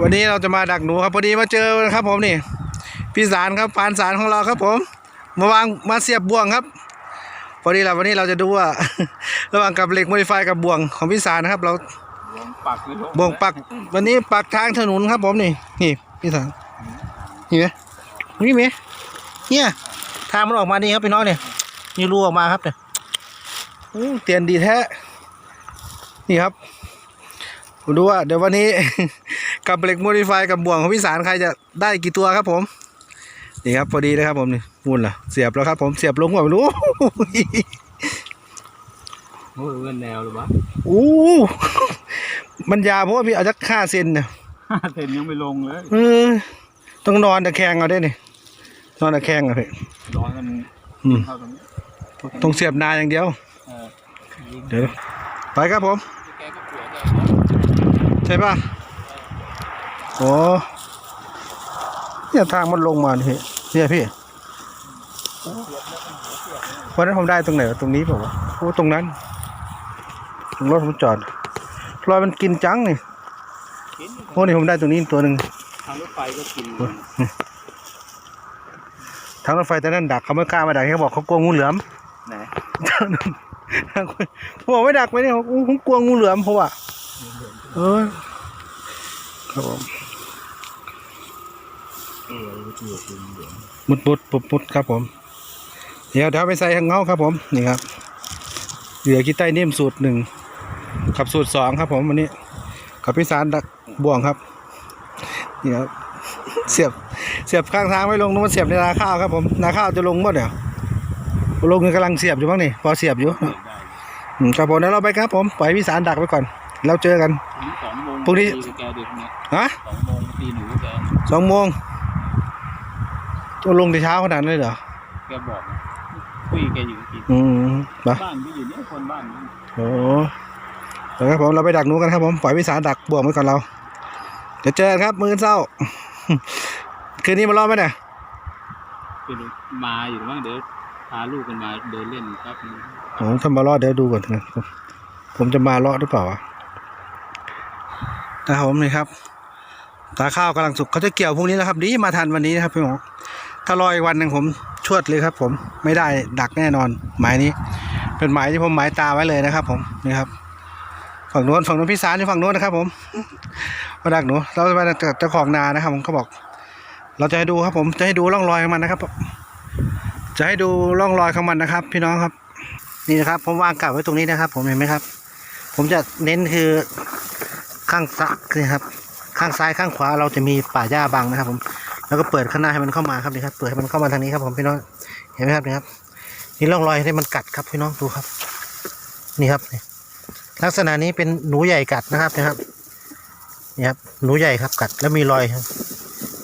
วันนี้เราจะมาดักหนูครับพอดีมาเจอครับผมนี่พี่สารครับปานสารของเราครับ ผม มาวางมาเสียบบ่วงครับ พอดีเราวันนี้เราจะดูว่า ระหว่างกับเหล็กโมดิฟายกับบ่วงของพี่สารนะครับ เราวงปักไม่ลงบ่วงปัก วันนี้ปักทางถนนครับ ผมนี่นี่พี่สารนี่ไหมนี่ไหมเนี่ยทางมันออกมานี่ครับพี่น้องเนี่ยนี่รูออกมาครับเนี่ยอู้เตียนดีแท้นี่ครับ ผมดูว่าเดี๋ยววันนี้ กับเหล็กโมดิฟายกับบ่วงของพี่สารใครจะได้กี่ตัวครับผม นี่ครับพอดีเลยครับผมนี่มูลล่ะเสียบแล้วครับ ผมเสียบลงว่าไม่รู้โอ้ยเงินแนวหรือวะอู้มันยาวเพราะว่าพี่เอาจักห้าเซนเนี่ยห้าเซนยังไม่ลงเลยเออต้องนอนตะแคงเอาได้นี่นอนตะแคงเอาพี่ร้อยมันอืมเข้าตรงนี้ต้องเสียบนานอย่างเดียวเออยิงเดี๋ยวไปครับผม แกก็ปวดเลย ใช่ป่ะโอ้เนี่ยทางมันลงมานี่พี่เนี่ยพี่วันนั้นผมได้ตรงไหนวะตรงนี้เปล่าวะโอ้ตรงนั้นตรงรถผมจอดรอยมันกินจังนี่กินโอ้นี่ผมได้ตรงนี้ตัวหนึ่งทางรถไฟก็กินทางรถไฟแต่นั้นดักเขาไม่กล้ามาดักเขาบอกเขากลัวงูเหลือมไหนผมบอกไม่ดักไว้เนี่ยผมผมกลัวงูเหลือมเพราะว่า เออครับผมมุดมุดปุบมุดครับผม เดี๋ยวเดี๋ยวไปใส่ข้างเงาครับผม นี่ครับ เหลือขี้ใต้นิ่มสูตรหนึ่งกับสูตรสองครับผมวันนี้ กับพี่สารดักบ่วงครับ นี่ครับ เสียบ เสียบข้างทางไม่ลงนึกว่าเสียบในนาข้าวครับผม นาข้าวจะลงหมดเดี๋ยลงกำลังเสียบอยู่บ้างนี่ พอเสียบอยู่ครับผมเดี๋ยวเราไปครับผม ปล่อยพี่สารดักไว้ก่อน เราเจอกันอันนี้สองโมงพรุ่งนี้ ตีกับแกเด็กเนี่ยฮะสองโมงตีหนูแกสองโมงต้องลงแต่เช้าขนาดนั้นเลยเหรอแกบอกนะคุยแกอยู่กินอืมปะบ้านพี่อยู่เนี่ยคนบ้านนี่โอ้เดี๋ยวครับผมเราไปดักหนูกันครับผมปล่อยพี่สารดักบ่วงไว้ก่อนเราเดี๋ยวเจอกันครับมื้อเช้า คืนนี้มารอบไหมเนี่ยเป็นมาอยู่บ้างเดี๋ยวพาลูกกันมาเดินเล่นครับ ผมถ้ามารอดเดี๋ยวดูก่อนนะผมผมจะมารอดหรือเปล่าวะ นะครับผมนี่ครับตาข้าวกำลังสุกเขาจะเกี่ยวพรุ่งนี้นะครับดีมาทันวันนี้นะครับพี่หมอถ้ารออีกวันหนึ่งผมชวดเลยครับ ผมไม่ได้ดักแน่นอน หมายนี้ เป็นหมายที่ผมหมายตาไว้เลยนะครับ ผมนี่ครับ ฝั่งโน้นฝั่งโน้นพี่สารอยู่ฝั่งโน้นนะครับ ผมมาดักหนูเราจะไปดักเจ้าของนานะครับ ผมเขาบอก เราจะให้ดูครับ ผมจะให้ดูร่องรอยของมันนะครับ จะให้ดูร่องรอยของมันนะครับ พี่น้องครับ นี่นะครับ ผมวางกลับไว้ตรงนี้นะครับ ผมเห็นไหมครับ ผมจะเน้นคือ ข้างซ้ายนี่ครับ ข้างซ้ายข้างขวาเราจะมีป่าหญ้าบังนะครับ ผม แล้วก็เปิดข้างหน้าให้มันเข้ามาครับนี่ครับ เปิดให้มันเข้ามาทางนี้ครับผมพี่น้อง เห็นไหมครับนี่ครับ นี่ร่องรอยที่มันกัดครับพี่น้องดูครับ นี่ครับนี่ลักษณะนี้เป็นหนูใหญ่กัดนะครับนะครับ นี่ครับ หนูใหญ่ครับกัด แล้วมีรอยครับ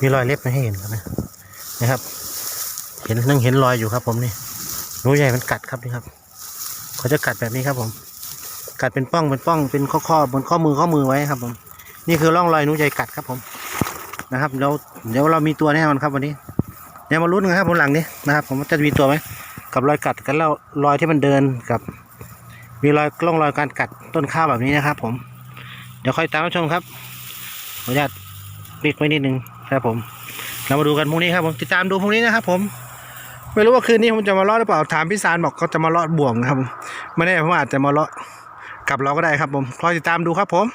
มีรอยเล็บมาให้เห็นครับนะนะครับ เห็นนั่งเห็นรอยอยู่ครับ ผมนี่หนูใหญ่มันกัดครับนี่ครับ เขาจะกัดแบบนี้ครับผม กัดเป็นป้องเป็นป้องเป็นข้อข้อบนข้อมือข้อมือไว้ครับ ผม นี่คือร่องรอยนูใหญ่กัดครับผมนะครับเดี๋ยวเดี๋ยวเรามีตัวแน่นอนครับวันนี้เดี๋ยวมาลุ้นกันครับบนหลังนี้นะครับ ผมจะมีตัวไหมกับรอยกัดกันแล้วรอยที่มันเดินกับ มีรอยร่องรอยการกัดต้นข้าวแบบนี้นะครับ ผม เดี๋ยวค่อยตามรับชมครับขออนุญาตปิดไว้นิดนึงครับผม เรามาดูกันพรุ่งนี้ครับผมติดตามดูพรุ่งนี้นะครับ ผมไม่รู้ว่าคืนนี้ผมจะมาเลาะหรือเปล่าถามพี่สารบอกเขาจะมาเลาะบ่วงนะครับผมไม่แน่ผมอาจจะมาเลาะ กับเราก็ได้ครับผมคอยติดตามดูครับผม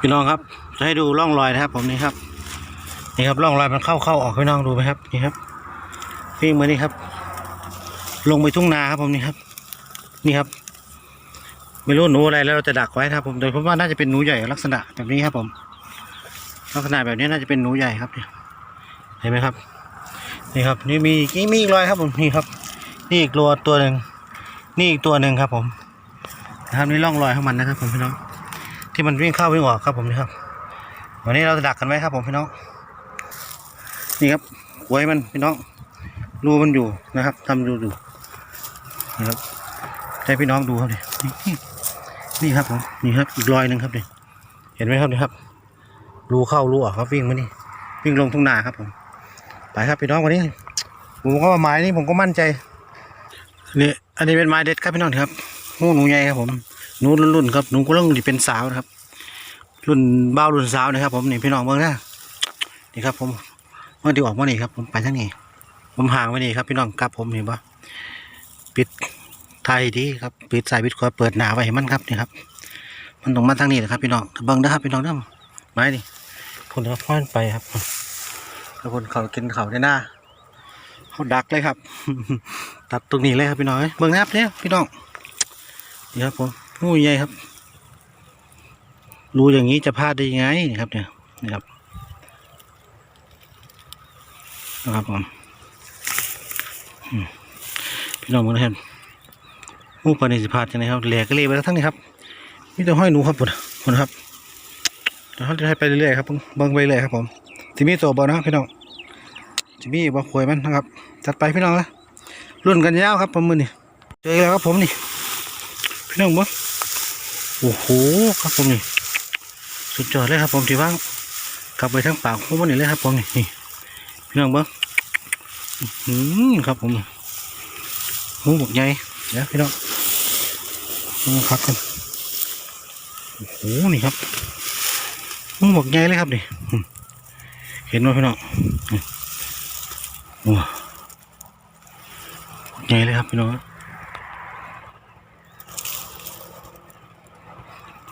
พี่น้องครับ จะให้ดูร่องรอยนะครับ ผมนี่ครับ นี่ครับร่องรอยมันเข้าเข้าออกพี่น้องดูไหมครับนี่ครับวิ่งมานี่ครับ ลงไปทุ่งนาครับผมนี่ครับ นี่ครับ ไม่รู้หนูอะไรแล้วเราจะดักไว้ครับผมโดยผมว่าน่าจะเป็นหนูใหญ่ลักษณะแบบนี้ครับผม ลักษณะแบบนี้น่าจะเป็นหนูใหญ่ครับเนี่ยเห็นไหมครับ นี่ครับ นี่มีอีกมีอีกรอยครับผมนี่ครับ นี่อีกตัวตัวหนึ่งนี่อีกตัวหนึ่งครับผม นะครับนี่ร่องรอยของมันนะครับผมพี่น้อง ที่มันวิ่งเข้าวิ่งออกครับผมนี่ครับ วันนี้เราจะดักกันไว้ครับผมพี่น้อง นี่ครับหวยมันพี่น้องรูมันอยู่นะครับทำรูอยู่นี่ครับให้พี่น้องดูครับนี่นี่นี่ครับผมนี่ครับอีกรอยหนึ่งครับเนี่เห็นไหมครับนี่ครับรูเข้ารูออกครับวิ่งมานี่วิ่งลงทุ่งนาครับผมไปครับพี่น้องวันนี้ผมก็ว่าไม้นี้ผมก็มั่นใจนี่อันนี้เป็นไม้เด็ดครับพี่น้องครับ หูหนูใหญ่ครับผมหนูรุ่นๆครับหนูก็ต้องเป็นสาวนะครับ รุ่นเบ้าวรุ่นสาวนะครับ ผมนี่พี่น้องเบิ่งนะนี่ครับ ผมเมื่อดีออกมานี่ครับ ผมไปทางนี้ ผมห่างไว้นี่ครับ พี่น้องกลับผมเห็นปะปิดไทยดีครับปิดสายปิดขวาเปิดหนาไว้ให้มันครับนี่ครับ มันต้องมาทางนี้แหละครับ พี่น้องเบิ่งนะครับ พี่น้องเด้อไม้นี่คนเขาพ่อนไปครับแล้วคนเขากินเขาในหน้าเขาดักเลยครับ ตัดตรงนี้เลยครับพี่น้องเอ้ยเบิ่งนะครับเนี่ยพี่น้อง นี่ครับผมงูใหญ่ครับ รู้อย่างนี้จะพลาดได้ยังไงนี่ครับ เนี่ยนี่ครับนะครับผมพี่น้องเบิ่งนะครับงูปลาในสิพลาดจังไงครับแหลกก็เลยไปแล้วทั้งนี้ครับมีแต่ห้อยหนูครับผมผมครับเดี๋ยวเขาจะให้ไปเรื่อยๆครับเบิ่งไปเรื่อยครับผมทีมีตัวบอนะพี่น้องทีมีบ่ควยมันนะครับ จัดไปพี่น้องนะรุ่นกันยาวครับผมมือนี่เจอแล้วครับผมนี่ พี่น้องบ่โอ้โหครับผมนี่สุดยอดเลยครับผมที่ว่างกลับไปทั้งปากของมันนี่เลยครับผมนี่พี่น้องบิ้งอื้อหือครับผมหูบกใหญ่เดี๋ยวพี่น้องมาพักกันโอ้โหนี่ครับหูบกใหญ่เลยครับนี่เห็นไหมพี่น้องอืมโอ้บกใหญ่เลยครับพี่น้อง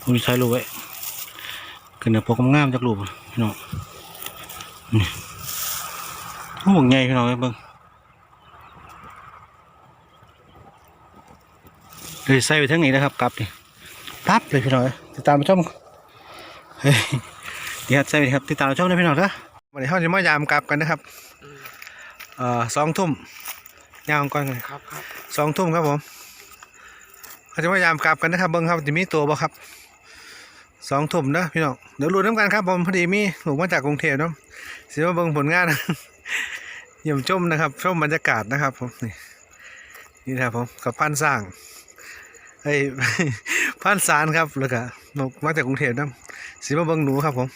คุณใช้รู้ไว้ขึ้นเดี๋ยวพวกงามๆจากรูปพี่น้องนี่โอ้โหใหญ่พี่น้องเอ้ยเบิ่งเลยใส่ไปทั้งนี้นะครับกลับนี่ปั๊บเลยพี่น้องเอ้ยติดตามมาชมเฮ้ยเดี๋ยวใส่ไปครับติดตามมาชมนะพี่น้องเด้อวันนี้เขาจะมายามกลับกันนะครับเอ่อสองทุ่มยามก่อนกันครับครับสองทุ่มครับผมเขาจะมายามกลับกันนะครับเบิ่งครับจะมีตัวบ่ครับ สองทุ่มนะพี่น้องเดี๋ยวรู้น้ำกันครับผมพอดีมีหนูมาจากกรุงเทพเนาะสิมาเบิ่งผลงานเยี่ยมชมนะครับชมบรรยากาศนะครับผมนี่นี่นะครับผมกับพันสร้างไอ้พันสารครับแล้วก็หนูมาจากกรุงเทพเนาะสิมาเบิ่งหนูครับผม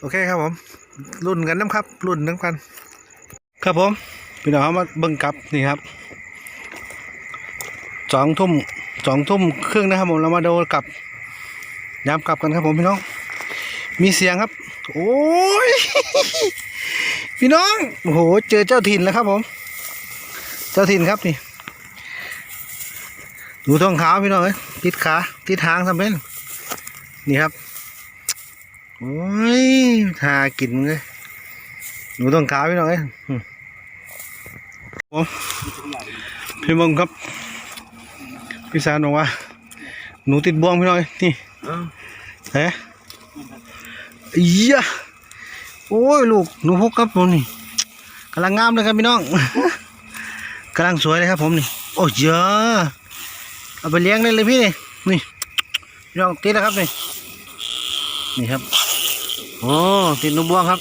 โอเคครับผม รุ่นกันน้ำครับ รุ่นน้ำกัน ครับผมพี่น้องเอามาเบิ่งกลับนี่ครับสองทุ่มสองทุ่มครึ่งนะครับผมเรามาดูกลับ ย้ำกลับกันครับผมพี่น้อง มีเสียงครับ โอ้ย พี่น้อง โอ้โห เจอเจ้าถิ่นแล้วครับผม เจ้าถิ่นครับนี่หนูทองขาวพี่น้องเอ้ยติดขา ติดทางทำเป็น นี่ครับ โอ้ยทากินเลยหนูทองขาวพี่น้องเอ้ยผมพี่มงครับ พี่สารบอกว่า หนูติดบ่วงพี่น้องเอ้ยนี่ เฮ้ยอียะโอ้ยลูกหนูพกครับผมนี่กำลังงามเลยครับพี่น้องกำลังสวยเลยครับผมนี่ โอ้ยเยอะเอาไปเลี้ยงได้เลยพี่นี่นี่พี่น้องติดแล้วครับนี่นี่ครับโอ้ติดนูบวงครับ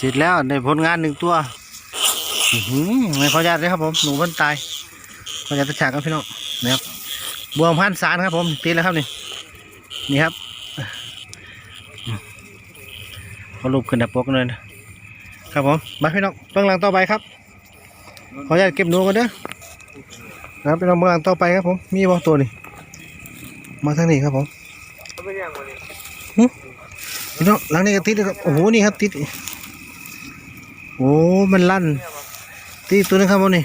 ติดแล้วได้ผลงานหนึ่งตัวอือหือไม่ขออนุญาตเลยครับผมหนูมันตายขออนุญาตตะฉากครับพี่น้องนะครับ บวพันสารครับผมตีแล้วครับนี่นี่ครับเขาลูบขึ้นดับปกเลยนะครับผมมาพี่น้องเบื้องหลังต่อไปครับขออนุญาตเก็บหนูกันเด้อนะครับพี่น้องเบื้องหลังต่อไปครับผมมีบอตัวนี่มาทางนี้ครับผมพี่น้องหลังนี้ก็ติดเลยครับโอ้โหนี่ครับติดโอ้มันลั่นติดตัวนึงครับผมนี่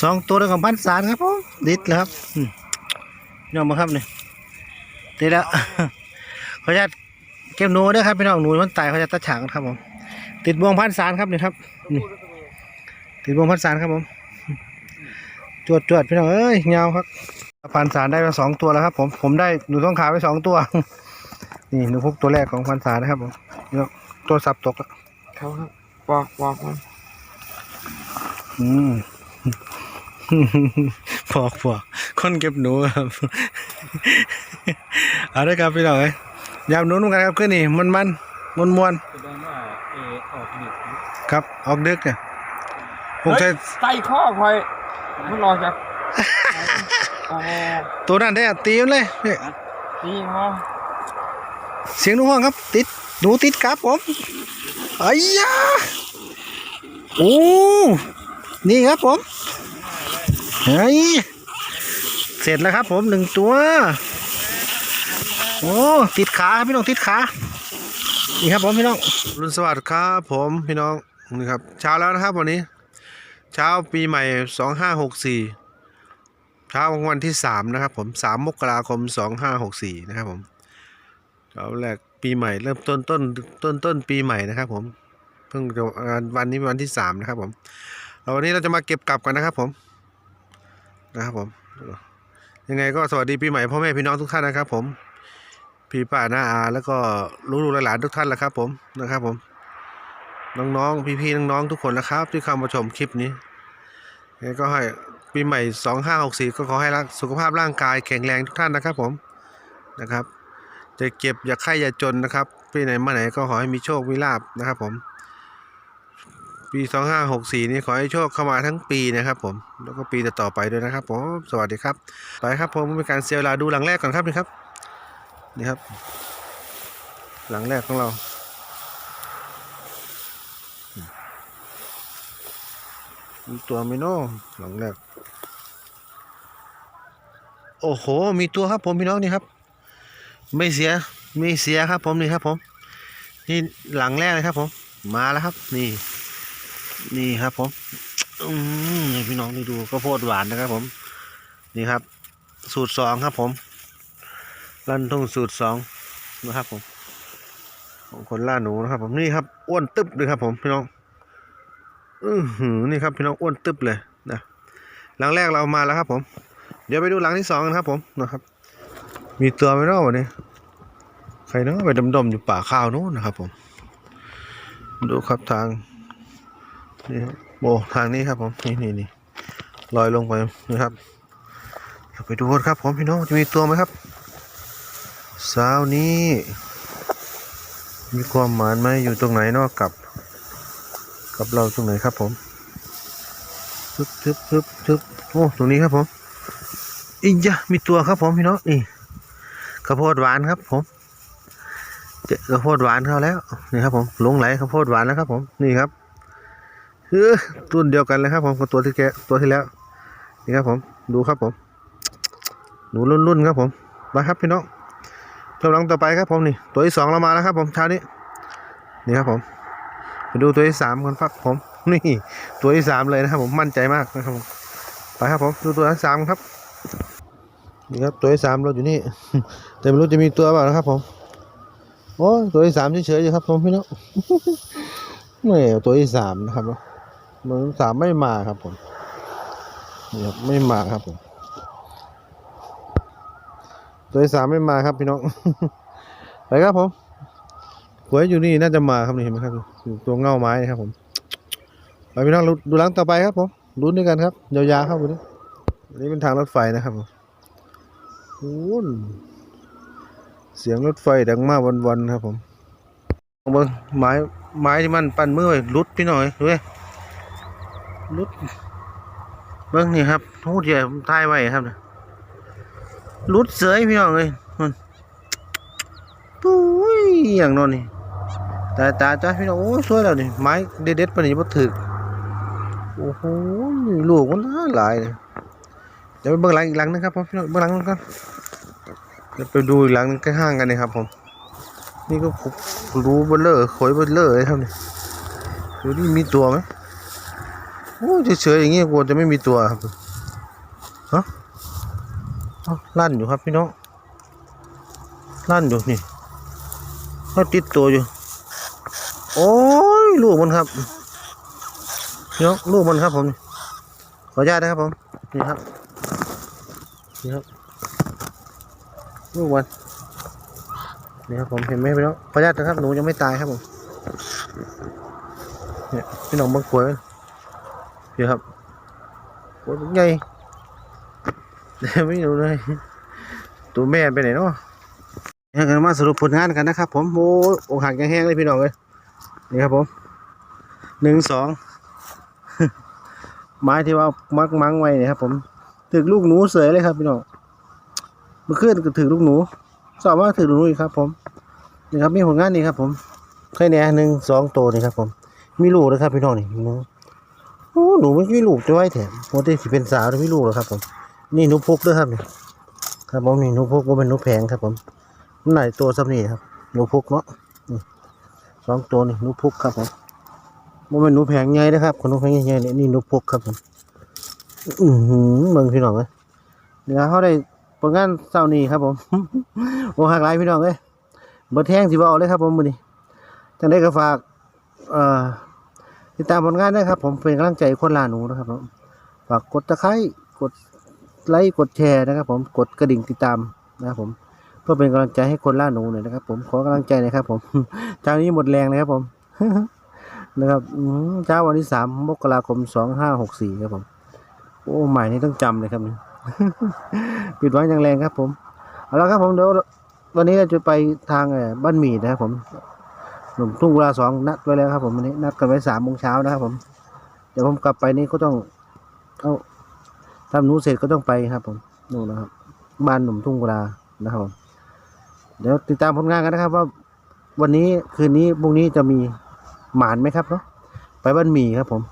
สองตัวแล้วของพันสารครับผมติดแล้วครับ น้องมาครับนี่ตีแล้วขออนุญาตเก็บหนูด้วยครับพี่น้องหนูมันตายเขาจะตัดฉากกันครับผมติดบ่วงพันสารครับนี่ครับนี่ติดบ่วงพันสารครับผมจวดจวดพี่น้องเอ้ยเงาครับพันสารได้มาสองตัวแล้วครับ ผมผมได้หนูต้องขาไปสองตัว นี่หนูพบตัวแรกของพันสารนะครับผมนี่ครับตัวสับตกแล้วเขาครับบอกบอกมันอืมพอกพอก คนเก็บหนูครับเอาละครับพี่น้องเอ้ยยามหนูนุ่งกันครับขึ้นนี่มันมันมวนมวนแสดงว่าเออออกดึกๆครับออกดึกเนี่ยผมใช้ไต่ข้อคอยมันรอจากโอ้โหตัวนั้นได้อะตีมันเลยนี่ดีมากเสียงหนูห้องครับ ติดหนูติดครับผมไอ้ยาโอ้นี่ครับผมเฮ้ย เสร็จแล้วครับ ผมหนึ่งตัว โอ้ติดขาครับพี่น้องติดขานี่ครับผมพี่น้องรุ่นสวัสดิ์ครับ ผมพี่น้องนี่ครับเช้าแล้วนะครับวันนี้ เช้าปีใหม่สองห้าหกสี่เช้าของวันที่สามนะครับ ผมสามมกราคมสองห้าหกสี่นะครับผมเช้าแรกปีใหม่เริ่มต้นต้นต้นต้นปีใหม่นะครับ ผมเพิ่งวันนี้วันที่สามนะครับ ผมแล้ววันนี้เราจะมาเก็บกลับกันนะครับ ผมนะครับผม ยังไงก็สวัสดีปีใหม่พ่อแม่พี่น้องทุกท่านนะครับผมพี่ป้าน้าอาแล้วก็ลูกๆหลานๆทุกท่านแหละครับ ผมนะครับ ผม น้องๆพี่ๆน้องๆทุกคนนะครับ ที่เข้ามาชมคลิปนี้ยังไงก็ให้ปีใหม่สองห้าหกสี่ก็ขอให้รักสุขภาพร่างกายแข็งแรงทุกท่านนะครับ ผมนะครับจะเก็บอย่าไข้อย่าจนนะครับปีไหนมาไหนก็ขอให้มีโชคมีลาบนะครับ ผม ปีสองห้าหกสี่นี้ขอให้โชคเข้ามาทั้งปีนะครับผม แล้วก็ปีต่อๆไปด้วยนะครับผมสวัสดีครับไปครับผมเป็นการเสียเวลาดูหลังแรกก่อนครับนี่ครับนี่ครับ หลังแรกของเรามีตัวไหมเนาะหลังแรก โอ้โห มีตัวครับผมพี่น้องนี่ครับ ไม่เสียไม่เสียครับผมนี่ครับผม นี่หลังแรกเลยครับผม มาแล้วครับ นี่ นี่ครับผมอืมพี่น้องนี่ดูข้าวโพดหวานนะครับ ผม นี่ครับ สูตรสองครับ ผมลั่นทุ่งสูตรสองนะครับผมของคนล่าหนูนะครับ ผมนี่ครับอ้วนตึ๊บเลยครับ ผมพี่น้องอือหือนี่ครับพี่น้องอ้วนตึ๊บเลยนะหลังแรกเรามาแล้วครับ ผม เดี๋ยวไปดูหลังที่สองกันครับ ผมนะครับ มีตัวไหมเนาะวันนี้ใครเนาะไปดมๆอยู่ป่าข้าวนู้นนะครับ ผม ดูครับทาง นี่ครับโบทางนี้ครับผมนี่นี่นี่ลอยลงไปนะครับเดี๋ยวไปดูครับผมพี่น้องจะมีตัวไหมครับสาวนี้ มีความหมายไหมอยู่ตรงไหนนอกกับ กับเราตรงไหนครับผมทึบทึบทึบทึบโอ้ตรงนี้ครับผมอีกยะมีตัวครับผมพี่น้องนี่ข้าวโพดหวานครับผมเจอข้าวโพดหวานเข้าแล้วนี่ครับผมหลงไหลข้าวโพดหวานแล้วครับผมนี่ครับ เออรุ่นเดียวกันเลยครับผมกับตัวที่แกตัวที่แล้ว นี่ครับผมดูครับผม หนูรุ่นรุ่นๆครับผมมาครับพี่น้องกำลังต่อไปครับผมนี่ ตัวที่สองเรามาแล้วครับ ผมเช้านี้นี่ครับผมไปดูตัวที่สามกันครับผมนี่ตัวที่สามเลยนะครับ ผมมั่นใจมากนะครับผมไปครับผมดูตัวที่สามครับนี่ครับตัวที่สามเราอยู่นี่ แต่ไม่รู้จะมีตัวเปล่านะครับ ผมโอ้ตัวที่สามเฉยๆอยู่ครับผมพี่น้องไม่ตัวที่สามนะครับเนาะ ตัวที่สามไม่มาครับผมนี่ครับไม่มาครับผมตัวที่สามไม่มาครับพี่น้องไปครับผมหวยอยู่นี่น่าจะมาครับนี่เห็นไหมครับอยู่ตัวเงาไม้นะครับผมไปพี่น้องดูดูหลังต่อไปครับผมลุ้นด้วยกันครับยาวๆครับวันนี้อันนี้เป็นทางรถไฟนะครับผมโอ้เสียงรถไฟดังมากวันๆครับผมเบิ้งไม้ไม้ที่มันปั้นมือไว้รุดพี่หน่อยดูดิ รุดเบิ้งนี่ครับโอ้เดี๋ยวผมถ่ายไว้ครับเนี่ยรุดเสยพี่น้องเลยมันปุ้ยอย่างนอนนี่ตาตาจ้าพี่น้องโอ้สวยแล้วนี่ไม้เด็ดๆปานนี้บ่ถึกโอ้โหลูกมันหลายเลยเดี๋ยวไปเบิ่งหลังอีกหลังนึงครับผมพี่น้องเบิ่งหลังนึงกันเดี๋ยวไปดูอีกหลังนึงใกล้ห้างกันนี่ครับผมนี่ก็รู้เบลเลอร์ขอยเบลเลอร์เลยครับนี่ดูนี่มีตัวไหม โอ้ยเฉยๆอย่างเงี้ยกลัวจะไม่มีตัวครับฮะเอ้าลั่นอยู่ครับพี่น้องลั่นอยู่นี่เขาติดตัวอยู่ โอ้ยลูกมันครับพี่น้องลูกมันครับผมขออนุญาตนะครับผมนี่ครับนี่ครับลูกมันนี่ครับผมเห็นไหมพี่น้องขออนุญาตนะครับหนูยังไม่ตายครับผมเนี่ยพี่น้องบางขวย เดี๋ยวครับขวยเป็นไงเดี๋ยวไม่รู้เลยตัวแม่ไปไหนเนาะยกันมาสรุปผลงานกันนะครับ ผมโอ้อกหักยังแห้งเลยพี่น้องเลยนี่ครับผมหนึ่งสองไม้ที่ว่ามักมังไว้เนี่ยครับ ผมถึกลูกหนูเสยเลยครับพี่น้องเมื่อคืนก็ถึกลูกหนูสอบว่าถึกลูกหนูอีกครับ ผมนี่ครับมีผลงานนี่ครับ ผมแค่เนี้หนึ่งสองตัวนี่ครับ ผม มีลูกนะครับพี่น้องนี่ หนูไม่มีลูกจะไว้แถมโมเดลสิเป็นสาวแต่ไม่ลูกหรอครับผม นี่หนูพุกด้วยครับนี่ครับผมนี่หนูพุกว่าเป็นหนูแพงครับผมไหนตัวซ้ำนี่ครับหนูพุกเนาะสองตัวนี่หนูพุกครับผมว่าเป็นหนูแพงใหญ่นะครับคนหนูแพงใหญ่ๆนี่ยนี่หนูพุกครับผมอือหือเมืองพี่น้องเลยเดี๋ยวเขาได้ผลงานเศร้านี้ครับผมโอ้หักหลายพี่น้องเลยเบิดแท่งสิบเอาเลยครับผมมือนี้จังได้ก็ฝากเอ่อ ติดตามผลงานด้วยครับ ผมเป็นกำลังใจคนลาหนูนะครับผมฝากกดตะไคร้กดไลค์กดแชร์นะครับ ผมกดกระดิ่งติดตามนะครับผมเพื่อเป็นกำลังใจให้คนล่าหนูหน่อยนะครับ ผมขอกำลังใจนะครับ ผมเช้านี้หมดแรงนะครับ ผมนะครับเช้าวันที่สามมกราคมสองห้าหกสี่ครับผม โอ้ใหม่นี่ต้องจำเลยครับนี่ปิดไว้อย่างแรงครับ ผมเอาละครับผมเดี๋ยววันนี้เราจะไปทางบ้านหมี่นะครับผม หนุ่มทุ่งกุลาสองนัดไว้แล้วครับ ผมวันนี้นัดกันไว้สามโมงเช้านะครับ ผม เดี๋ยวผมกลับไปนี่ก็ต้องเอาทำหนูเสร็จก็ต้องไปครับ ผมนู่นนะครับ บ้านหนุ่มทุ่งกุลานะครับผมเดี๋ยวติดตามผลงานกันนะครับ ว่าวันนี้คืนนี้พรุ่งนี้จะมีหมานไหมครับเนาะไปบ้านหมี่ครับ ผม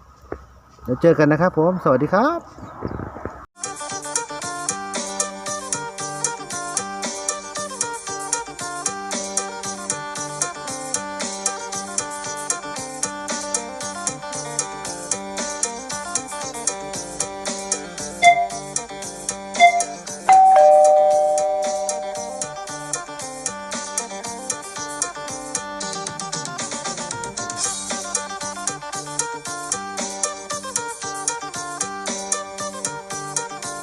เดี๋ยวเจอกันนะครับ ผม สวัสดีครับ